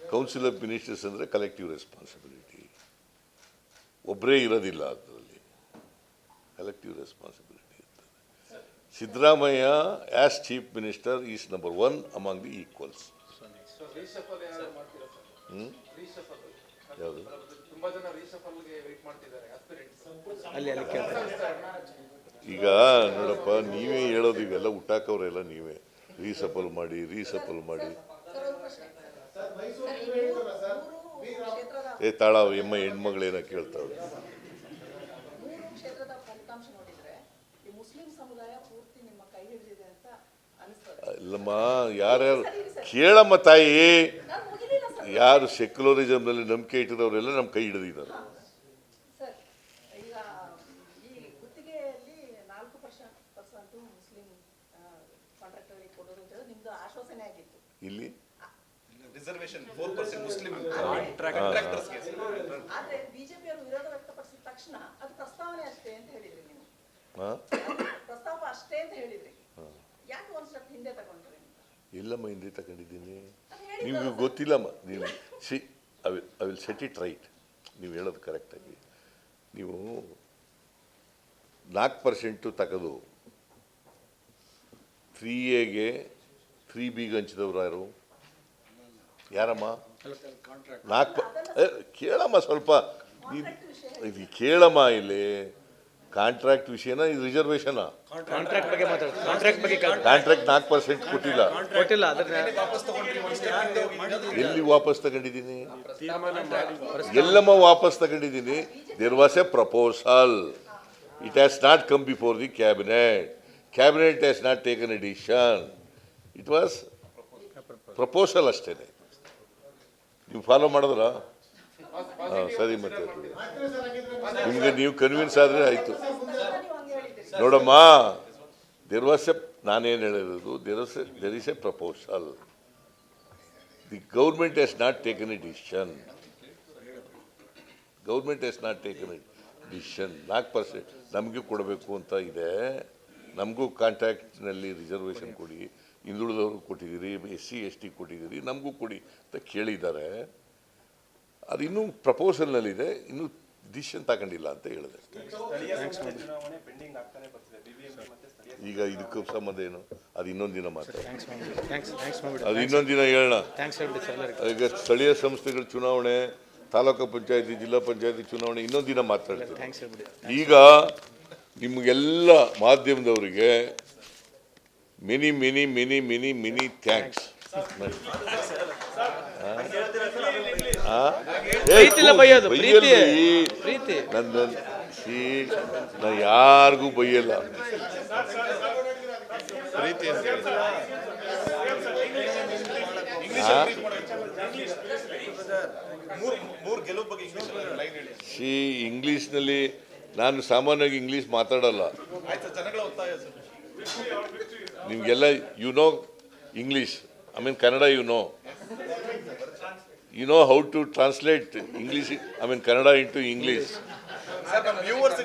Council of ministers ಅಂದರೆ collective responsibility ಒಬ್ಬರೇ ಇರೋದಿಲ್ಲ ಅದರಲ್ಲಿ. ಕಲೆಕ್ಟಿವ್ ರೆಸ್ಪಾನ್ಸಿಬಿಲಿಟಿ ಇರ್ತದೆ. Siddaramaiah as chief minister is number one among the equals ಹ್ಞೂ ಯಾರು ಮಾಡ್ತೀರಾ ಸರ್ ಹ್ಮ್? ಯಾವುದು ಈಗ ನೋಡಪ್ಪ ನೀವೇ ಹೇಳೋದು ಇವೆಲ್ಲ ಹುಟ್ಟಾಕವ್ರೆಲ್ಲ ನೀವೇ. ರೀಸಪಲ್ ಮಾಡಿ ರೀಸಪಲ್ ಮಾಡಿ. ಏ ತಾಳ ಎಮ್ಮ ಹೆಣ್ಮಗಳೇನ ಕೇಳ್ತಾವೆ ಇಲ್ಲಮ್ಮ ಯಾರ್ಯಾರು ಕೇಳಮ್ಮ ತಾಯಿ. ಯಾರು ಸೆಕ್ಯುಲರಿಸಮ್ನಲ್ಲಿ ನಂಬಿಕೆ ಇಟ್ಟಿದವರೆಲ್ಲ ನಮ್ಮ ಕೈ ಹಿಡಿದಿದ್ದಾರೆ. ಕಾಂಟ್ರಾಕ್ಟರಿಗೆ ಕೊಡೋದು ಅಂತ ಹೇಳಿ ನಿಮ್ದು ಆಶ್ವಾಸನೆ ಆಗಿತ್ತು. ಇಲ್ಲಿ? ರಿಸರ್ವೇಶನ್ ಫೋರ್ ಪರ್ಸೆಂಟ್ ಮುಸ್ಲಿಂ ಆದ್ರೆ ಬಿಜೆಪಿಯವರು ವಿರೋಧ ವ್ಯಕ್ತಪಡಿಸಿದ ತಕ್ಷಣ ಅದು ಪ್ರಸ್ತಾವನೆ ಅಷ್ಟೇ ಅಂತ ಹೇಳಿದ್ರಿ ನೀವು. ಪ್ರಸ್ತಾಪ ಅಷ್ಟೇ ಅಂತ ಹೇಳಿದ್ರಿ. ಯಾಕೆ ಒಂದ್ ಸ್ಟೆಪ್ ಹಿಂದೆ ತಗೊಂಡ್ರಿ ಅಂತ? ಎಲ್ಲಮ್ಮ ಹಿಂದೆ ತಗೊಂಡಿದ್ದೀನಿ. ನಿಮಗೆ ಗೊತ್ತಿಲ್ಲಮ್ಮ ನೀವು see I will I will set it right ನೀವು ಹೇಳೋದು ಕರೆಕ್ಟಾಗಿ ನೀವು ನಾಲ್ಕು ಪರ್ಸೆಂಟು ತಗೋದು. ತ್ರೀ ಎಗೆ ತ್ರೀ ಬಿಗೆ ಹಂಚಿದವ್ರು ಯಾರು? ಯಾರಮ್ಮ? ನಾಲ್ಕು ಕೇಳಮ್ಮ ಸ್ವಲ್ಪ. ಇದು ಕೇಳಮ್ಮ ಇಲ್ಲಿ. ಕಾಂಟ್ರಾಕ್ಟ್ ವಿಷಯನ ಇದು ರಿಸರ್ವೇಶನ ಕಾಂಟ್ರಾಕ್ಟ್ ಬಗ್ಗೆ ಮಾತಾಡ್ತಾರೆ ಕಾಂಟ್ರಾಕ್ಟ್ ಬಗ್ಗೆ ಕೇಳ್ತಾರೆ. ಕಾಂಟ್ರಾಕ್ಟ್ ನಾಲ್ಕು ಪರ್ಸೆಂಟ್ ಕೊಟ್ಟಿಲ್ಲ. ಕೊಟ್ಟಿಲ್ಲ ಅದನ್ನ ಎಲ್ಲಿ ವಾಪಸ್ ತಗೊಂಡಿದ್ದೀನಿ? ಎಲ್ಲಮ್ಮ ವಾಪಸ್ ತಗೊಂಡಿದ್ದೀನಿ. There was a proposal it has not come before the cabinet cabinet has not taken a decision it was proposal ಅಷ್ಟೇ. ನೀವು ಫಾಲೋ ಮಾಡಿದ್ರ? ಹಾಂ ಸರಿ ಮತ್ತೆ. ನಿಮಗೆ ನೀವು ಕನ್ವಿನ್ಸ್ ಆದರೆ ಆಯಿತು. ನೋಡಮ್ಮ ದೇರ್ ವಾಸ್ ಎ ನಾನೇನು ಹೇಳಿರೋದು there was there is a proposal the government has not taken a decision government has not taken a decision ನಾಲ್ಕು ಪರ್ಸೆಂಟ್ ನಮಗೂ ಕೊಡಬೇಕು ಅಂತ ಇದೆ. ನಮಗೂ ಕಾಂಟ್ಯಾಕ್ಟ್ನಲ್ಲಿ ರಿಸರ್ವೇಷನ್ ಕೊಡಿ. ಹಿಂದುಳಿದವ್ರಿಗೆ ಕೊಟ್ಟಿದ್ದೀರಿ ಎಸ್ ಸಿ ಎಸ್ ಟಿ ಕೊಟ್ಟಿದ್ದೀರಿ ನಮಗೂ ಕೊಡಿ ಅಂತ ಕೇಳಿದ್ದಾರೆ. ಅದು ಇನ್ನೂ ಪ್ರಪೋಸಲ್ನಲ್ಲಿದೆ ಇನ್ನೂ ಡಿಸಿಷನ್ ತಗೊಂಡಿಲ್ಲ ಅಂತ ಹೇಳಿದೆ ಈಗ ಇದಕ್ಕೂ ಸಂಬಂಧ ಏನು? ಅದು ಇನ್ನೊಂದು ದಿನ ಮಾತ್ರ ಥ್ಯಾಂಕ್ಸ್ ಮಾಡ್ಬಿಡಿ ಥ್ಯಾಂಕ್ಸ್ ಥ್ಯಾಂಕ್ಸ್ ಮಾಡ್ಬಿಡಿ. ಅದು ಇನ್ನೊಂದು ದಿನ ಹೇಳೋಣ. ಈಗ ಸ್ಥಳೀಯ ಸಂಸ್ಥೆಗಳ ಚುನಾವಣೆ ತಾಲೂಕು ಪಂಚಾಯತಿ ಜಿಲ್ಲಾ ಪಂಚಾಯತಿ ಚುನಾವಣೆ ಇನ್ನೊಂದು ದಿನ ಮಾತಾಡ್ತೀವಿ. ಈಗ ನಿಮಗೆಲ್ಲ ಮಾಧ್ಯಮದವರಿಗೆ mini mini mini mini mini thanks. ನನ್ನ ಯಾರಿಗೂ ಬೈಯಲ್ಲ. ಇಂಗ್ಲಿಷ್ನಲ್ಲಿ ಮೂರ್ ಮೂರ್ ಗೆಲುವು ಬಗ್ಗೆ ಇಂಗ್ಲಿಷ್ ಲೈನ್ ಹೇಳಿ. ಸಿ ಇಂಗ್ಲೀಷ್ನಲ್ಲಿ ನಾನು ಸಾಮಾನ್ಯವಾಗಿ ಇಂಗ್ಲೀಷ್ ಮಾತಾಡಲ್ಲ. ನಿಮಗೆಲ್ಲ you know English I mean Kannada you know you know how to translate English I mean Kannada into English sir ನಮ್ಮ ವ್ಯೂವರ್ಸ್